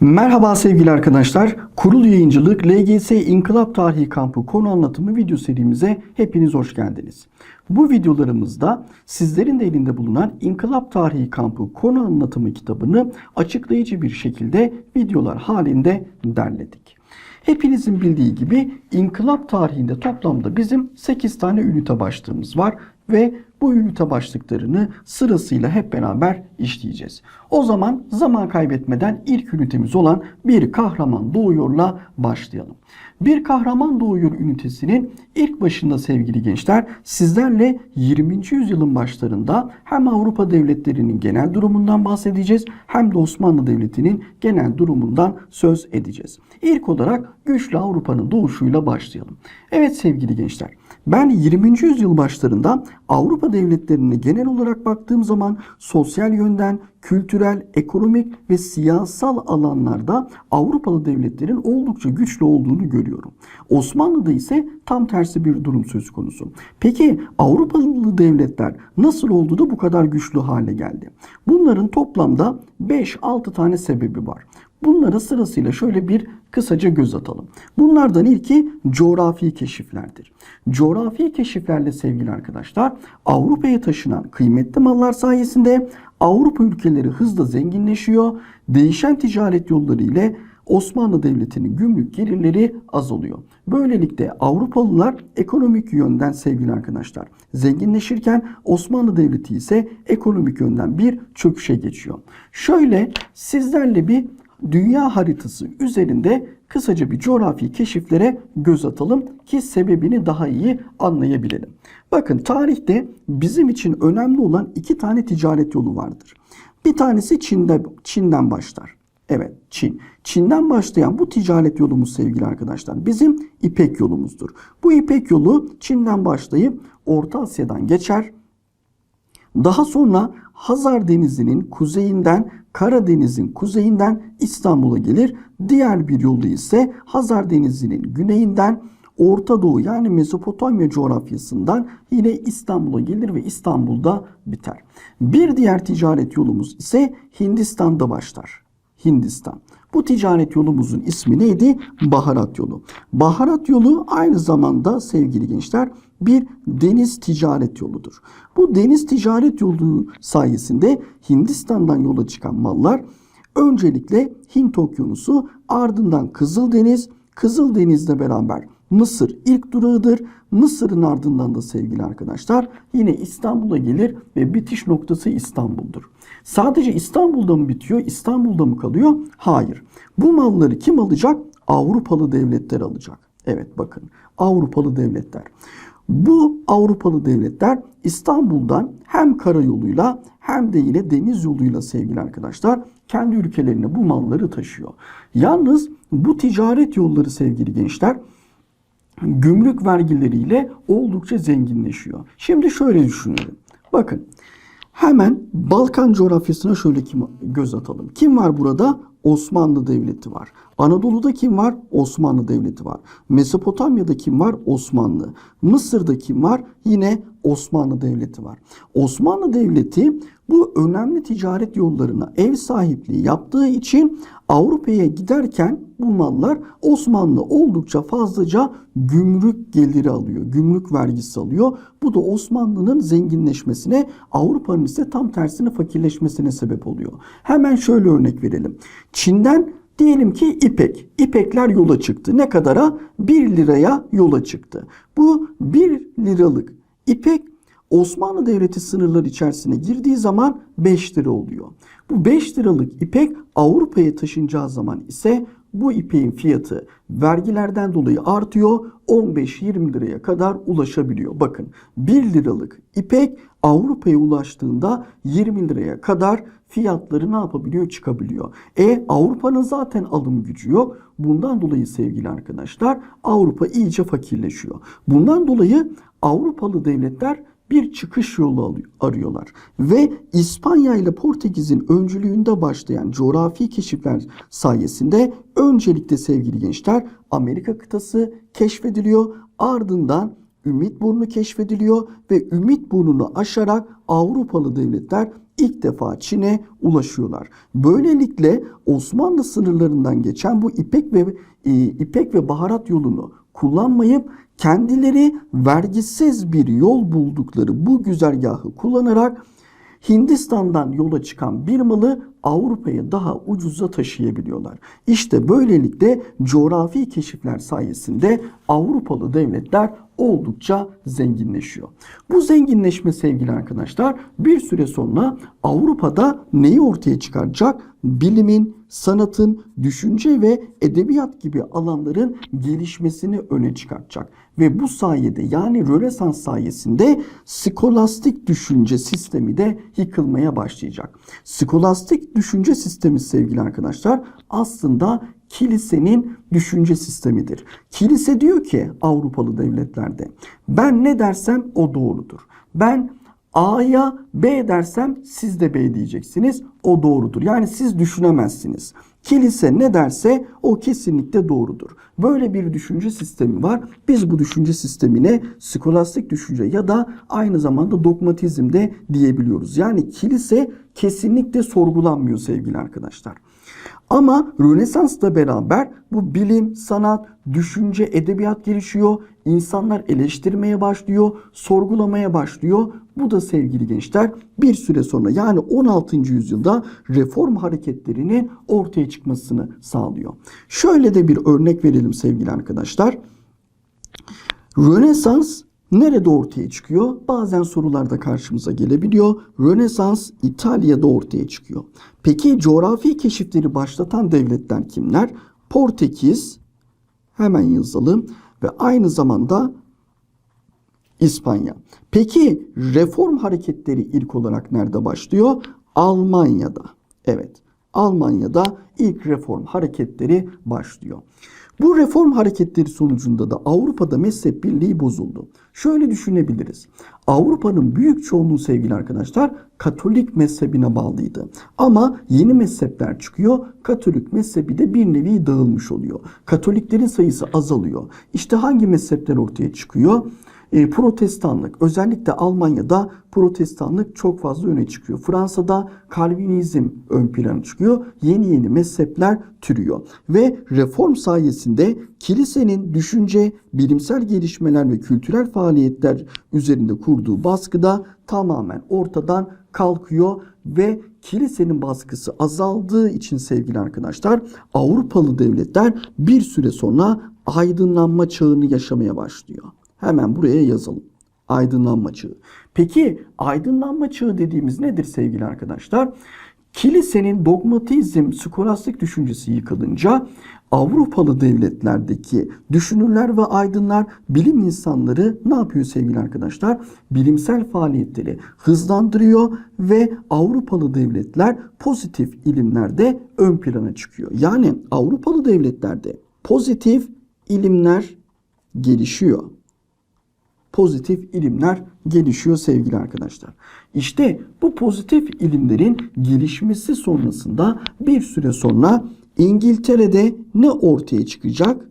Merhaba sevgili arkadaşlar. Kurul Yayıncılık LGS İnkılap Tarihi Kampı konu anlatımı video serimize hepiniz hoş geldiniz. Bu videolarımızda sizlerin de elinde bulunan İnkılap Tarihi Kampı konu anlatımı kitabını açıklayıcı bir şekilde videolar halinde derledik. Hepinizin bildiği gibi inkılap tarihinde toplamda bizim 8 tane ünite başlığımız var ve bu ünite başlıklarını sırasıyla hep beraber işleyeceğiz. O zaman zaman kaybetmeden ilk ünitemiz olan bir kahraman doğuyorla başlayalım. Bir kahraman doğuyor ünitesinin ilk başında sevgili gençler sizlerle 20. yüzyılın başlarında hem Avrupa devletlerinin genel durumundan bahsedeceğiz hem de Osmanlı Devleti'nin genel durumundan söz edeceğiz. İlk olarak güçlü Avrupa'nın doğuşuyla başlayalım. Evet sevgili gençler ben 20. yüzyıl başlarında Avrupa devletlerine genel olarak baktığım zaman sosyal yönden, kültürel, ekonomik ve siyasal alanlarda Avrupalı devletlerin oldukça güçlü olduğunu görüyorum. Osmanlı'da ise tam tersi bir durum söz konusu. Peki Avrupalı devletler nasıl oldu da bu kadar güçlü hale geldi? Bunların toplamda 5-6 tane sebebi var. Bunlara sırasıyla şöyle bir kısaca göz atalım. Bunlardan ilki coğrafi keşiflerdir. Coğrafi keşiflerle sevgili arkadaşlar Avrupa'ya taşınan kıymetli mallar sayesinde Avrupa ülkeleri hızla zenginleşiyor. Değişen ticaret yolları ile Osmanlı Devleti'nin gümrük gelirleri azalıyor. Böylelikle Avrupalılar ekonomik yönden sevgili arkadaşlar zenginleşirken Osmanlı Devleti ise ekonomik yönden bir çöküşe geçiyor. Şöyle sizlerle bir dünya haritası üzerinde kısaca bir coğrafi keşiflere göz atalım ki sebebini daha iyi anlayabilelim. Bakın tarihte bizim için önemli olan iki tane ticaret yolu vardır. Bir tanesi Çin'de, Çin'den başlar. Evet Çin. Çin'den başlayan bu ticaret yolumuz sevgili arkadaşlar bizim İpek yolumuzdur. Bu İpek yolu Çin'den başlayıp Orta Asya'dan geçer. Daha sonra Hazar Denizi'nin kuzeyinden Karadeniz'in kuzeyinden İstanbul'a gelir. Diğer bir yolu ise Hazar Denizi'nin güneyinden Orta Doğu yani Mezopotamya coğrafyasından yine İstanbul'a gelir ve İstanbul'da biter. Bir diğer ticaret yolumuz ise Hindistan'da başlar. Hindistan. Bu ticaret yolumuzun ismi neydi? Baharat yolu. Baharat yolu aynı zamanda sevgili gençler bir deniz ticaret yoludur. Bu deniz ticaret yolu sayesinde Hindistan'dan yola çıkan mallar öncelikle Hint Okyanusu ardından Kızıldeniz, Kızıldeniz'le beraber Mısır ilk durağıdır. Mısır'ın ardından da sevgili arkadaşlar yine İstanbul'a gelir ve bitiş noktası İstanbul'dur. Sadece İstanbul'da mı bitiyor, İstanbul'da mı kalıyor? Hayır. Bu malları kim alacak? Avrupalı devletler alacak. Evet bakın Avrupalı devletler. Bu Avrupalı devletler İstanbul'dan hem karayoluyla hem de yine deniz yoluyla sevgili arkadaşlar kendi ülkelerine bu malları taşıyor. Yalnız bu ticaret yolları sevgili gençler gümrük vergileriyle oldukça zenginleşiyor. Şimdi şöyle düşünelim. Bakın hemen Balkan coğrafyasına şöyle kim, göz atalım. Kim var burada? Osmanlı Devleti var. Anadolu'da kim var? Osmanlı Devleti var. Mezopotamya'da kim var? Osmanlı. Mısır'da kim var? Yine Osmanlı Devleti var. Osmanlı Devleti bu önemli ticaret yollarına ev sahipliği yaptığı için Avrupa'ya giderken bu mallar Osmanlı oldukça fazlaca gümrük geliri alıyor. Gümrük vergisi alıyor. Bu da Osmanlı'nın zenginleşmesine, Avrupa'nın ise tam tersine fakirleşmesine sebep oluyor. Hemen şöyle örnek verelim. Çin'den Diyelim ki İpek. İpekler yola çıktı. Ne kadara? 1 liraya yola çıktı. Bu 1 liralık İpek Osmanlı Devleti sınırları içerisine girdiği zaman 5 lira oluyor. Bu 5 liralık ipek Avrupa'ya taşınacağı zaman ise bu ipeğin fiyatı vergilerden dolayı artıyor. 15-20 liraya kadar ulaşabiliyor. Bakın 1 liralık ipek Avrupa'ya ulaştığında 20 liraya kadar fiyatları ne yapabiliyor? Çıkabiliyor. E Avrupa'nın zaten alım gücü yok. Bundan dolayı sevgili arkadaşlar Avrupa iyice fakirleşiyor. Bundan dolayı Avrupalı devletler bir çıkış yolu arıyorlar. Ve İspanya ile Portekiz'in öncülüğünde başlayan coğrafi keşifler sayesinde öncelikle sevgili gençler Amerika kıtası keşfediliyor. Ardından Ümit Burnu keşfediliyor ve Ümit Burnu'nu aşarak Avrupalı devletler ilk defa Çin'e ulaşıyorlar. Böylelikle Osmanlı sınırlarından geçen bu İpek ve e, İpek ve baharat yolunu kullanmayıp kendileri vergisiz bir yol buldukları bu güzergahı kullanarak Hindistan'dan yola çıkan bir malı Avrupa'ya daha ucuza taşıyabiliyorlar. İşte böylelikle coğrafi keşifler sayesinde Avrupalı devletler oldukça zenginleşiyor. Bu zenginleşme sevgili arkadaşlar bir süre sonra Avrupa'da neyi ortaya çıkaracak? Bilimin, sanatın, düşünce ve edebiyat gibi alanların gelişmesini öne çıkartacak. Ve bu sayede yani Rönesans sayesinde skolastik düşünce sistemi de yıkılmaya başlayacak. Skolastik düşünce sistemi sevgili arkadaşlar aslında kilisenin düşünce sistemidir. Kilise diyor ki Avrupalı devletlerde ben ne dersem o doğrudur. Ben A'ya B dersem siz de B diyeceksiniz. O doğrudur. Yani siz düşünemezsiniz. Kilise ne derse o kesinlikle doğrudur. Böyle bir düşünce sistemi var. Biz bu düşünce sistemine skolastik düşünce ya da aynı zamanda dogmatizm de diyebiliyoruz. Yani kilise kesinlikle sorgulanmıyor sevgili arkadaşlar. Ama Rönesans'la beraber bu bilim, sanat, düşünce, edebiyat gelişiyor. İnsanlar eleştirmeye başlıyor, sorgulamaya başlıyor. Bu da sevgili gençler bir süre sonra yani 16. yüzyılda reform hareketlerinin ortaya çıkmasını sağlıyor. Şöyle de bir örnek verelim sevgili arkadaşlar. Rönesans nerede ortaya çıkıyor? Bazen sorularda karşımıza gelebiliyor. Rönesans İtalya'da ortaya çıkıyor. Peki coğrafi keşifleri başlatan devletler kimler? Portekiz, hemen yazalım ve aynı zamanda İspanya. Peki reform hareketleri ilk olarak nerede başlıyor? Almanya'da. Evet, Almanya'da ilk reform hareketleri başlıyor. Bu reform hareketleri sonucunda da Avrupa'da mezhep birliği bozuldu. Şöyle düşünebiliriz. Avrupa'nın büyük çoğunluğu sevgili arkadaşlar Katolik mezhebine bağlıydı. Ama yeni mezhepler çıkıyor. Katolik mezhebi de bir nevi dağılmış oluyor. Katoliklerin sayısı azalıyor. İşte hangi mezhepler ortaya çıkıyor? E, protestanlık özellikle Almanya'da protestanlık çok fazla öne çıkıyor. Fransa'da Kalvinizm ön plana çıkıyor. Yeni yeni mezhepler türüyor. Ve reform sayesinde kilisenin düşünce, bilimsel gelişmeler ve kültürel faaliyetler üzerinde kurduğu baskıda tamamen ortadan kalkıyor ve kilisenin baskısı azaldığı için sevgili arkadaşlar Avrupalı devletler bir süre sonra aydınlanma çağını yaşamaya başlıyor. Hemen buraya yazalım. Aydınlanma çağı. Peki aydınlanma çağı dediğimiz nedir sevgili arkadaşlar? Kilisenin dogmatizm, skolastik düşüncesi yıkılınca Avrupalı devletlerdeki düşünürler ve aydınlar, bilim insanları ne yapıyor sevgili arkadaşlar? Bilimsel faaliyetleri hızlandırıyor ve Avrupalı devletler pozitif ilimlerde ön plana çıkıyor. Yani Avrupalı devletlerde pozitif ilimler gelişiyor pozitif ilimler gelişiyor sevgili arkadaşlar. İşte bu pozitif ilimlerin gelişmesi sonrasında bir süre sonra İngiltere'de ne ortaya çıkacak?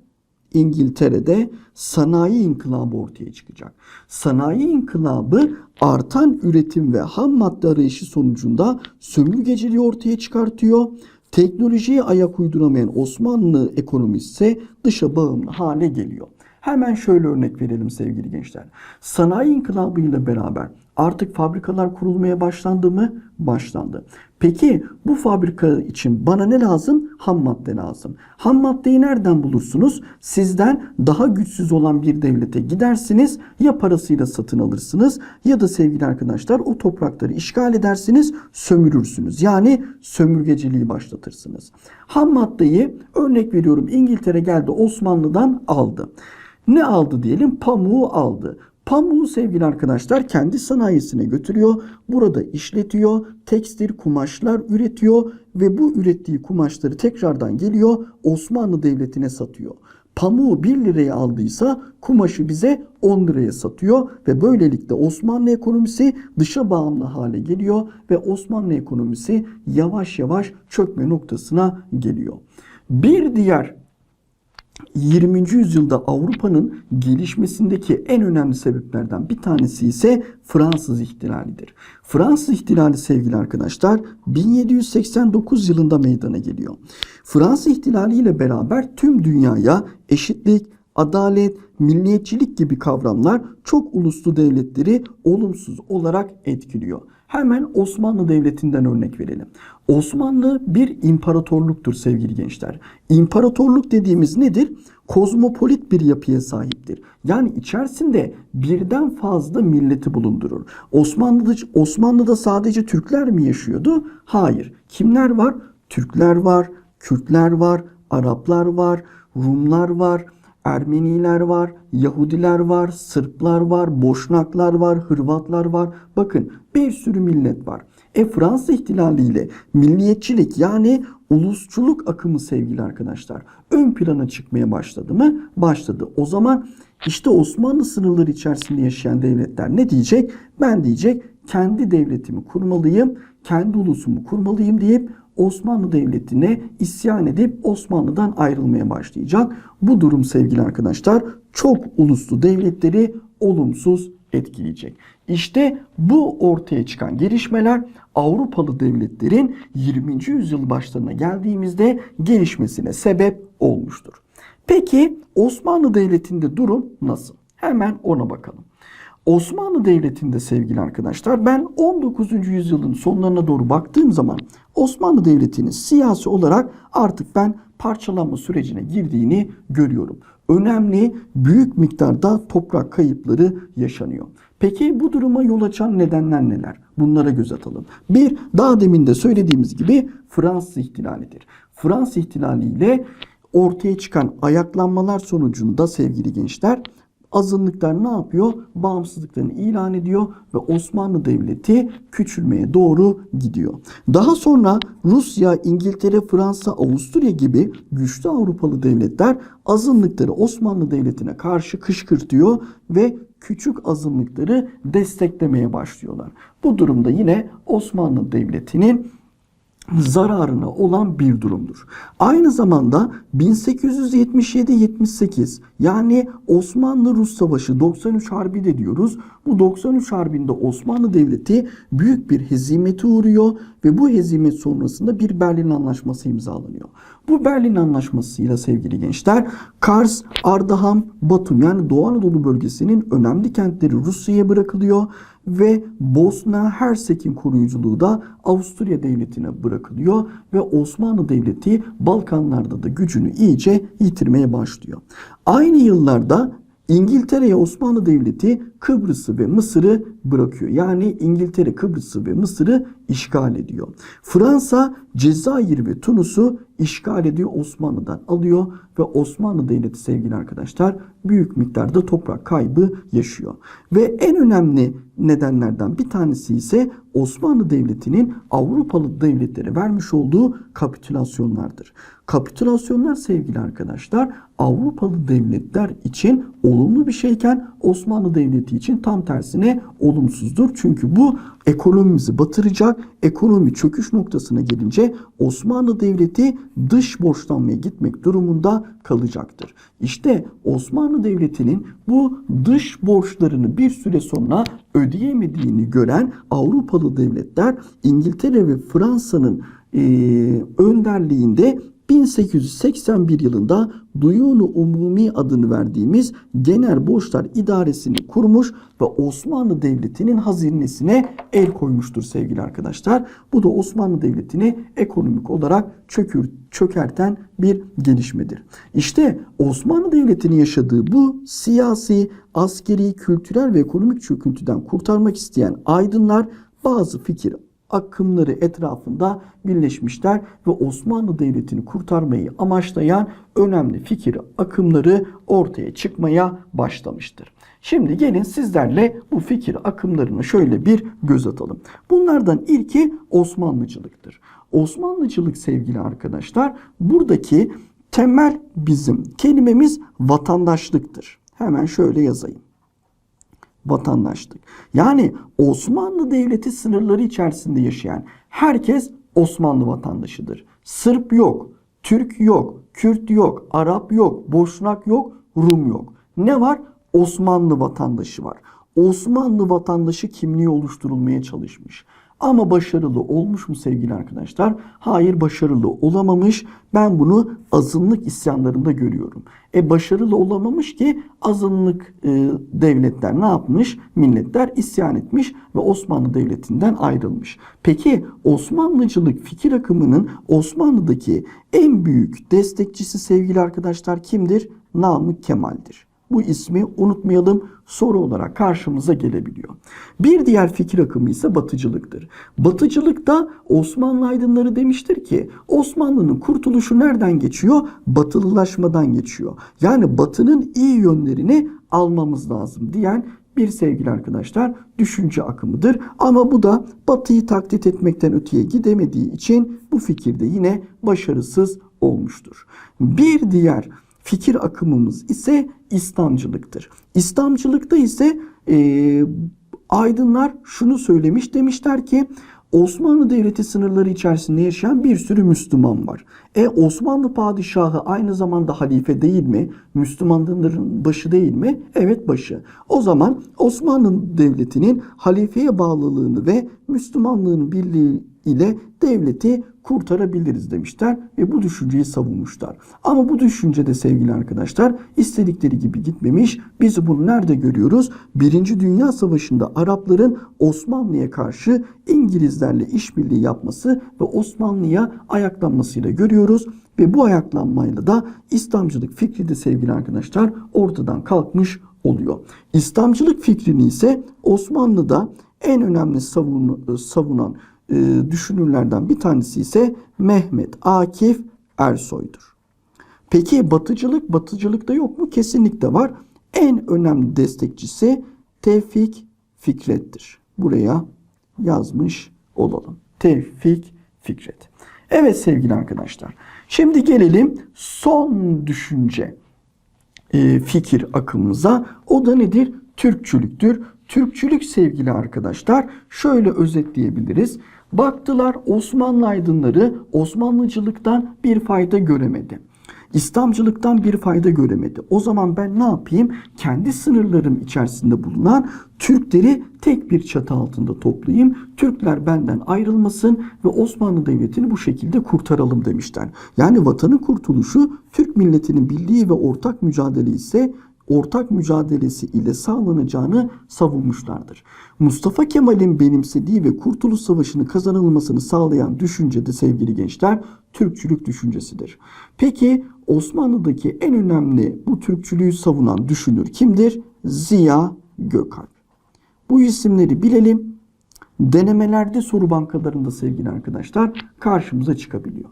İngiltere'de sanayi inkılabı ortaya çıkacak. Sanayi inkılabı artan üretim ve ham madde arayışı sonucunda sömürgeciliği ortaya çıkartıyor. Teknolojiye ayak uyduramayan Osmanlı ekonomisi ise dışa bağımlı hale geliyor. Hemen şöyle örnek verelim sevgili gençler. Sanayi inkılabıyla beraber artık fabrikalar kurulmaya başlandı mı? Başlandı. Peki bu fabrika için bana ne lazım? Ham madde lazım. Ham maddeyi nereden bulursunuz? Sizden daha güçsüz olan bir devlete gidersiniz. Ya parasıyla satın alırsınız ya da sevgili arkadaşlar o toprakları işgal edersiniz, sömürürsünüz. Yani sömürgeciliği başlatırsınız. Ham maddeyi örnek veriyorum İngiltere geldi Osmanlı'dan aldı. Ne aldı diyelim? Pamuğu aldı. Pamuğu sevgili arkadaşlar kendi sanayisine götürüyor. Burada işletiyor. Tekstil kumaşlar üretiyor ve bu ürettiği kumaşları tekrardan geliyor Osmanlı Devleti'ne satıyor. Pamuğu 1 liraya aldıysa kumaşı bize 10 liraya satıyor ve böylelikle Osmanlı ekonomisi dışa bağımlı hale geliyor ve Osmanlı ekonomisi yavaş yavaş çökme noktasına geliyor. Bir diğer 20. yüzyılda Avrupa'nın gelişmesindeki en önemli sebeplerden bir tanesi ise Fransız ihtilalidir. Fransız ihtilali sevgili arkadaşlar 1789 yılında meydana geliyor. Fransız ihtilali ile beraber tüm dünyaya eşitlik, adalet, milliyetçilik gibi kavramlar çok uluslu devletleri olumsuz olarak etkiliyor. Hemen Osmanlı Devleti'nden örnek verelim. Osmanlı bir imparatorluktur sevgili gençler. İmparatorluk dediğimiz nedir? Kozmopolit bir yapıya sahiptir. Yani içerisinde birden fazla milleti bulundurur. Osmanlı'da, Osmanlı'da sadece Türkler mi yaşıyordu? Hayır. Kimler var? Türkler var, Kürtler var, Araplar var, Rumlar var, Ermeniler var, Yahudiler var, Sırplar var, Boşnaklar var, Hırvatlar var. Bakın bir sürü millet var. E Fransız ihtilaliyle milliyetçilik yani ulusçuluk akımı sevgili arkadaşlar ön plana çıkmaya başladı mı? Başladı. O zaman işte Osmanlı sınırları içerisinde yaşayan devletler ne diyecek? Ben diyecek kendi devletimi kurmalıyım, kendi ulusumu kurmalıyım deyip Osmanlı Devleti'ne isyan edip Osmanlı'dan ayrılmaya başlayacak. Bu durum sevgili arkadaşlar çok uluslu devletleri olumsuz etkileyecek. İşte bu ortaya çıkan gelişmeler Avrupalı devletlerin 20. yüzyıl başlarına geldiğimizde gelişmesine sebep olmuştur. Peki Osmanlı Devleti'nde durum nasıl? Hemen ona bakalım. Osmanlı Devleti'nde sevgili arkadaşlar ben 19. yüzyılın sonlarına doğru baktığım zaman Osmanlı Devleti'nin siyasi olarak artık ben parçalanma sürecine girdiğini görüyorum. Önemli büyük miktarda toprak kayıpları yaşanıyor. Peki bu duruma yol açan nedenler neler? Bunlara göz atalım. Bir, daha demin de söylediğimiz gibi Fransız ihtilalidir. Fransız ihtilaliyle ortaya çıkan ayaklanmalar sonucunda sevgili gençler azınlıklar ne yapıyor? Bağımsızlıklarını ilan ediyor ve Osmanlı Devleti küçülmeye doğru gidiyor. Daha sonra Rusya, İngiltere, Fransa, Avusturya gibi güçlü Avrupalı devletler azınlıkları Osmanlı Devleti'ne karşı kışkırtıyor ve küçük azınlıkları desteklemeye başlıyorlar. Bu durumda yine Osmanlı Devleti'nin zararına olan bir durumdur. Aynı zamanda 1877-78 yani Osmanlı-Rus Savaşı 93 Harbi de diyoruz. Bu 93 Harbi'nde Osmanlı Devleti büyük bir hezimete uğruyor ve bu hezimet sonrasında bir Berlin Anlaşması imzalanıyor. Bu Berlin Anlaşması'yla sevgili gençler Kars, Ardahan, Batum yani Doğu Anadolu bölgesinin önemli kentleri Rusya'ya bırakılıyor ve Bosna Hersek'in koruyuculuğu da Avusturya Devleti'ne bırakılıyor ve Osmanlı Devleti Balkanlarda da gücünü iyice yitirmeye başlıyor. Aynı yıllarda İngiltere'ye Osmanlı Devleti Kıbrıs'ı ve Mısır'ı bırakıyor. Yani İngiltere Kıbrıs'ı ve Mısır'ı işgal ediyor. Fransa Cezayir ve Tunus'u işgal ediyor Osmanlı'dan alıyor ve Osmanlı Devleti sevgili arkadaşlar büyük miktarda toprak kaybı yaşıyor. Ve en önemli nedenlerden bir tanesi ise Osmanlı Devleti'nin Avrupalı devletlere vermiş olduğu kapitülasyonlardır. Kapitülasyonlar sevgili arkadaşlar Avrupalı devletler için olumlu bir şeyken Osmanlı Devleti için tam tersine olumsuzdur. Çünkü bu ekonomimizi batıracak. Ekonomi çöküş noktasına gelince Osmanlı Devleti dış borçlanmaya gitmek durumunda kalacaktır. İşte Osmanlı Devleti'nin bu dış borçlarını bir süre sonra ödeyemediğini gören Avrupalı devletler İngiltere ve Fransa'nın e, önderliğinde 1881 yılında Duyunu Umumi adını verdiğimiz Genel Borçlar İdaresini kurmuş ve Osmanlı Devleti'nin hazinesine el koymuştur sevgili arkadaşlar. Bu da Osmanlı Devleti'ni ekonomik olarak çökür, çökerten bir gelişmedir. İşte Osmanlı Devleti'nin yaşadığı bu siyasi, askeri, kültürel ve ekonomik çöküntüden kurtarmak isteyen aydınlar bazı fikir akımları etrafında birleşmişler ve Osmanlı Devleti'ni kurtarmayı amaçlayan önemli fikir akımları ortaya çıkmaya başlamıştır. Şimdi gelin sizlerle bu fikir akımlarına şöyle bir göz atalım. Bunlardan ilki Osmanlıcılıktır. Osmanlıcılık sevgili arkadaşlar buradaki temel bizim kelimemiz vatandaşlıktır. Hemen şöyle yazayım vatandaşlık. Yani Osmanlı Devleti sınırları içerisinde yaşayan herkes Osmanlı vatandaşıdır. Sırp yok, Türk yok, Kürt yok, Arap yok, Boşnak yok, Rum yok. Ne var? Osmanlı vatandaşı var. Osmanlı vatandaşı kimliği oluşturulmaya çalışmış. Ama başarılı olmuş mu sevgili arkadaşlar? Hayır başarılı olamamış. Ben bunu azınlık isyanlarında görüyorum. E başarılı olamamış ki azınlık e, devletler ne yapmış? Milletler isyan etmiş ve Osmanlı Devleti'nden ayrılmış. Peki Osmanlıcılık fikir akımının Osmanlı'daki en büyük destekçisi sevgili arkadaşlar kimdir? Namık Kemal'dir. Bu ismi unutmayalım soru olarak karşımıza gelebiliyor. Bir diğer fikir akımı ise batıcılıktır. Batıcılıkta Osmanlı aydınları demiştir ki Osmanlı'nın kurtuluşu nereden geçiyor? Batılılaşmadan geçiyor. Yani batının iyi yönlerini almamız lazım diyen bir sevgili arkadaşlar düşünce akımıdır. Ama bu da batıyı taklit etmekten öteye gidemediği için bu fikirde yine başarısız olmuştur. Bir diğer fikir akımımız ise İslamcılıktır. İslamcılıkta ise e, aydınlar şunu söylemiş demişler ki Osmanlı Devleti sınırları içerisinde yaşayan bir sürü Müslüman var. E Osmanlı padişahı aynı zamanda halife değil mi? Müslümanların başı değil mi? Evet başı. O zaman Osmanlı Devleti'nin halifeye bağlılığını ve Müslümanlığın birliği ile devleti kurtarabiliriz demişler ve bu düşünceyi savunmuşlar. Ama bu düşünce de sevgili arkadaşlar istedikleri gibi gitmemiş. Biz bunu nerede görüyoruz? Birinci Dünya Savaşı'nda Arapların Osmanlı'ya karşı İngilizlerle işbirliği yapması ve Osmanlı'ya ayaklanmasıyla görüyoruz. Ve bu ayaklanmayla da İslamcılık fikri de sevgili arkadaşlar ortadan kalkmış oluyor. İslamcılık fikrini ise Osmanlı'da en önemli savun, savunan e, düşünürlerden bir tanesi ise Mehmet Akif Ersoy'dur. Peki batıcılık, batıcılıkta yok mu? Kesinlikle var. En önemli destekçisi Tevfik Fikret'tir. Buraya yazmış olalım. Tevfik Fikret. Evet sevgili arkadaşlar. Şimdi gelelim son düşünce e, fikir akımımıza. O da nedir? Türkçülüktür. Türkçülük sevgili arkadaşlar şöyle özetleyebiliriz. Baktılar Osmanlı aydınları Osmanlıcılıktan bir fayda göremedi. İslamcılıktan bir fayda göremedi. O zaman ben ne yapayım? Kendi sınırlarım içerisinde bulunan Türkleri tek bir çatı altında toplayayım. Türkler benden ayrılmasın ve Osmanlı Devleti'ni bu şekilde kurtaralım demişler. Yani vatanın kurtuluşu Türk milletinin birliği ve ortak mücadele ise ortak mücadelesi ile sağlanacağını savunmuşlardır. Mustafa Kemal'in benimsediği ve Kurtuluş Savaşı'nın kazanılmasını sağlayan düşünce de sevgili gençler Türkçülük düşüncesidir. Peki Osmanlı'daki en önemli bu Türkçülüğü savunan düşünür kimdir? Ziya Gökalp. Bu isimleri bilelim. Denemelerde soru bankalarında sevgili arkadaşlar karşımıza çıkabiliyor.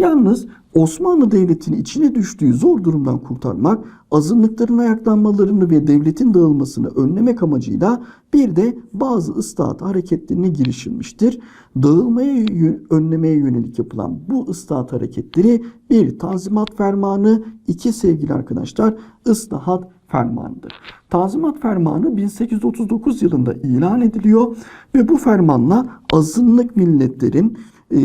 Yalnız Osmanlı Devleti'nin içine düştüğü zor durumdan kurtarmak, azınlıkların ayaklanmalarını ve devletin dağılmasını önlemek amacıyla bir de bazı ıslahat hareketlerine girişilmiştir. Dağılmaya önlemeye yönelik yapılan bu ıslahat hareketleri bir tanzimat fermanı, iki sevgili arkadaşlar ıslahat fermanıdır. Tanzimat Fermanı 1839 yılında ilan ediliyor ve bu fermanla azınlık milletlerin e,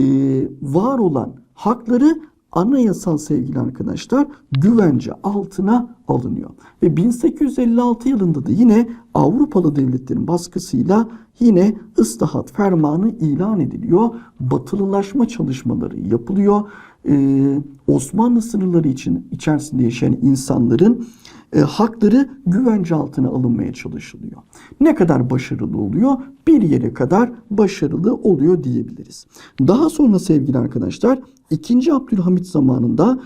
var olan hakları anayasal sevgili arkadaşlar güvence altına alınıyor. Ve 1856 yılında da yine Avrupalı devletlerin baskısıyla yine ıslahat fermanı ilan ediliyor. Batılılaşma çalışmaları yapılıyor. Ee, Osmanlı sınırları için içerisinde yaşayan insanların e, hakları güvence altına alınmaya çalışılıyor. Ne kadar başarılı oluyor? Bir yere kadar başarılı oluyor diyebiliriz. Daha sonra sevgili arkadaşlar 2. Abdülhamit zamanında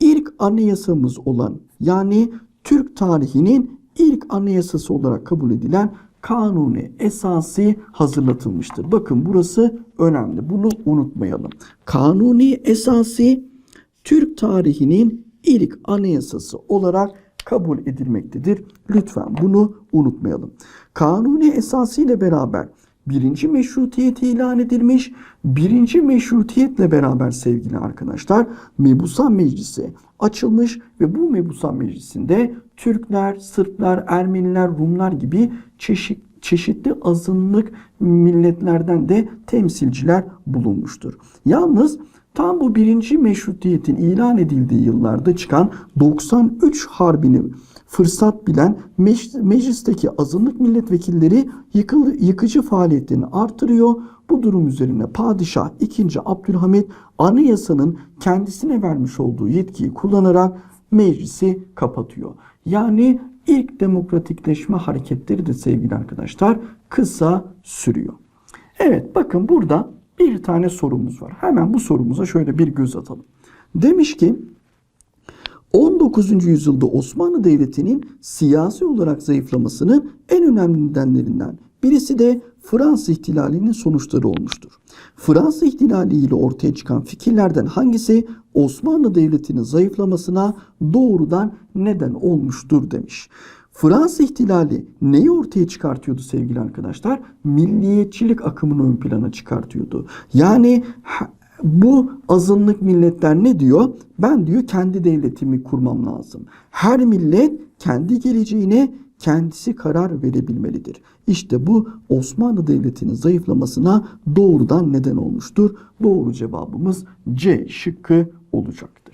ilk anayasamız olan yani Türk tarihinin ilk anayasası olarak kabul edilen kanuni esası hazırlatılmıştır. Bakın burası önemli. Bunu unutmayalım. Kanuni esası Türk tarihinin ilk anayasası olarak kabul edilmektedir. Lütfen bunu unutmayalım. Kanuni esası ile beraber birinci meşrutiyet ilan edilmiş. Birinci meşrutiyetle beraber sevgili arkadaşlar Mebusan Meclisi açılmış ve bu Mebusan Meclisi'nde Türkler, Sırplar, Ermeniler, Rumlar gibi çeşit, çeşitli azınlık milletlerden de temsilciler bulunmuştur. Yalnız Tam bu birinci meşrutiyetin ilan edildiği yıllarda çıkan 93 Harbi'ni fırsat bilen mec- meclisteki azınlık milletvekilleri yıkıcı faaliyetlerini artırıyor. Bu durum üzerine padişah 2. Abdülhamit anayasanın kendisine vermiş olduğu yetkiyi kullanarak meclisi kapatıyor. Yani ilk demokratikleşme hareketleri de sevgili arkadaşlar kısa sürüyor. Evet bakın burada bir tane sorumuz var. Hemen bu sorumuza şöyle bir göz atalım. Demiş ki 19. yüzyılda Osmanlı Devleti'nin siyasi olarak zayıflamasının en önemli nedenlerinden birisi de Fransız ihtilalinin sonuçları olmuştur. Fransız ihtilali ile ortaya çıkan fikirlerden hangisi Osmanlı Devleti'nin zayıflamasına doğrudan neden olmuştur demiş. Fransız ihtilali neyi ortaya çıkartıyordu sevgili arkadaşlar? Milliyetçilik akımını ön plana çıkartıyordu. Yani bu azınlık milletler ne diyor? Ben diyor kendi devletimi kurmam lazım. Her millet kendi geleceğine kendisi karar verebilmelidir. İşte bu Osmanlı Devleti'nin zayıflamasına doğrudan neden olmuştur. Doğru cevabımız C şıkkı olacaktır.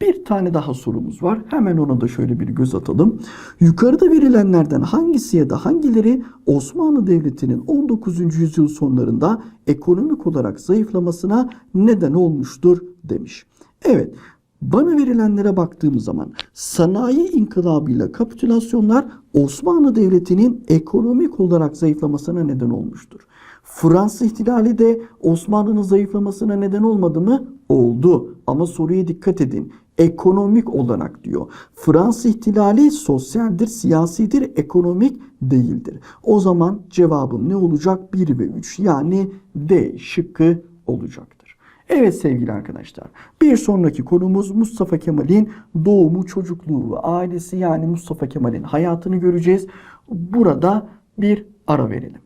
Bir tane daha sorumuz var. Hemen ona da şöyle bir göz atalım. Yukarıda verilenlerden hangisi ya da hangileri Osmanlı Devleti'nin 19. yüzyıl sonlarında ekonomik olarak zayıflamasına neden olmuştur demiş. Evet, bana verilenlere baktığımız zaman sanayi inkılabıyla kapitülasyonlar Osmanlı Devleti'nin ekonomik olarak zayıflamasına neden olmuştur. Fransız ihtilali de Osmanlı'nın zayıflamasına neden olmadı mı? Oldu. Ama soruya dikkat edin. Ekonomik olarak diyor. Fransız ihtilali sosyaldir, siyasidir, ekonomik değildir. O zaman cevabım ne olacak? 1 ve 3 yani D şıkkı olacaktır. Evet sevgili arkadaşlar. Bir sonraki konumuz Mustafa Kemal'in doğumu, çocukluğu ve ailesi yani Mustafa Kemal'in hayatını göreceğiz. Burada bir ara verelim.